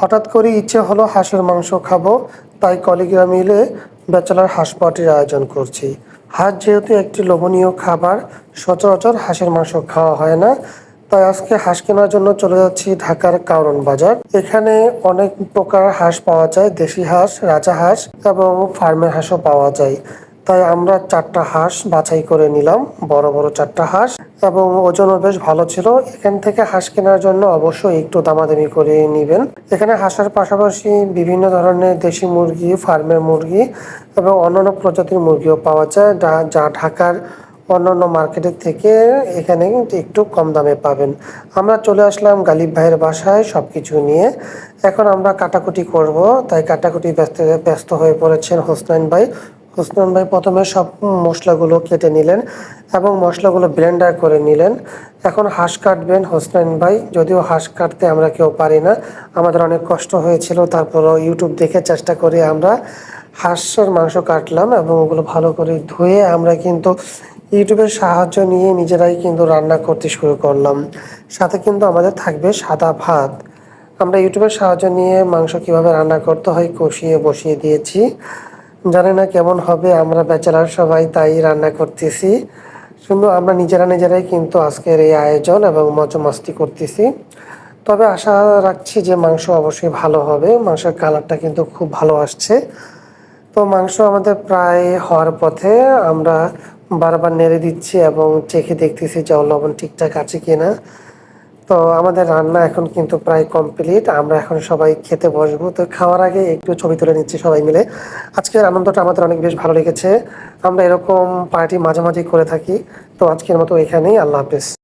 হঠাৎ করে ইচ্ছে হলো হাঁসের মাংস খাব, তাই কলিগরা মিলে ব্যাচেলার হাঁস পার্টির আয়োজন করছি। হাঁস যেহেতু একটি লোভনীয় খাবার, সচরাচর হাঁসের মাংস খাওয়া হয় না। তাই আজকে হাঁস কেনার জন্য চলে যাচ্ছি ঢাকার কারণ বাজার। এখানে অনেক প্রকার হাঁস পাওয়া যায়, দেশি হাঁস, রাজা হাঁস এবং ফার্মের হাঁসও পাওয়া যায়। তাই আমরা চারটা হাঁস বাছাই করে নিলাম, বড় বড় চারটা হাঁস এবং ওজনও বেশ ভালো ছিল। এখান থেকে হাঁস কেনার জন্য অবশ্যই একটু দামাদামি করে নেবেন। এখানে হাঁসের পাশাপাশি বিভিন্ন ধরনের দেশি মুরগি, ফার্মের মুরগি এবং অন্যান্য প্রজাতির মুরগিও পাওয়া যায়, যা- ঢাকার অন্যান্য মার্কেটের থেকে এখানে একটু কম দামে পাবেন। আমরা চলে আসলাম গালিব ভাইয়ের বাসায় সব কিছু নিয়ে। এখন আমরা কাটাকুটি করব, তাই কাটাকুটি ব্যস্ত ব্যস্ত হয়ে পড়েছেন হোসনাইন ভাই। হোসনাইন ভাই প্রথমে সব মশলাগুলো কেটে নিলেন এবং মশলাগুলো ব্লেন্ডার করে নিলেন। এখন হাঁস কাটবেন হোসনাইন ভাই। যদিও হাঁস কাটতে আমরা কেউ পারি না। আমাদের অনেক কষ্ট হয়েছিল। তারপরও ইউটিউব দেখে চেষ্টা করে আমরা হাঁসের মাংস কাটলাম এবং ওগুলো ভালো করে ধুয়ে আমরা কিন্তু ইউটিউবের সাহায্য নিয়ে নিজেরাই কিন্তু রান্না করতে শুরু করলাম। সাথে কিন্তু আমাদের থাকবে সাদা ভাত। আমরা ইউটিউবের সাহায্য নিয়ে মাংস কীভাবে রান্না করতে হয় কষিয়ে বসিয়ে দিয়েছি। জানি না কেমন হবে, আমরা ব্যাচেলার সবাই তাই রান্না করতেছি। শুধু আমরা নিজেরা নিজেরাই কিন্তু আজকের এই আয়োজন এবং মজা মাস্তি করতেছি। তবে আশা রাখছি যে মাংস অবশ্যই ভালো হবে, মাংসের কালারটা কিন্তু খুব ভালো আসছে। তো মাংস আমাদের প্রায় হওয়ার পথে আমরা বারবার নেড়ে দিচ্ছি এবং চেখে দেখতেছি যে লবণ ঠিকঠাক আছে কিনা। তো আমাদের রান্না এখন কিন্তু প্রায় কমপ্লিট আমরা এখন সবাই খেতে বসবো। তো খাওয়ার আগে একটু ছবি তুলে নিচ্ছি সবাই মিলে। আজকের আনন্দটা আমাদের অনেক বেশ ভালো লেগেছে। আমরা এরকম পার্টি মাঝে মাঝে করে থাকি। তো আজকের মতো এখানেই। আল্লাহ হাফেজ।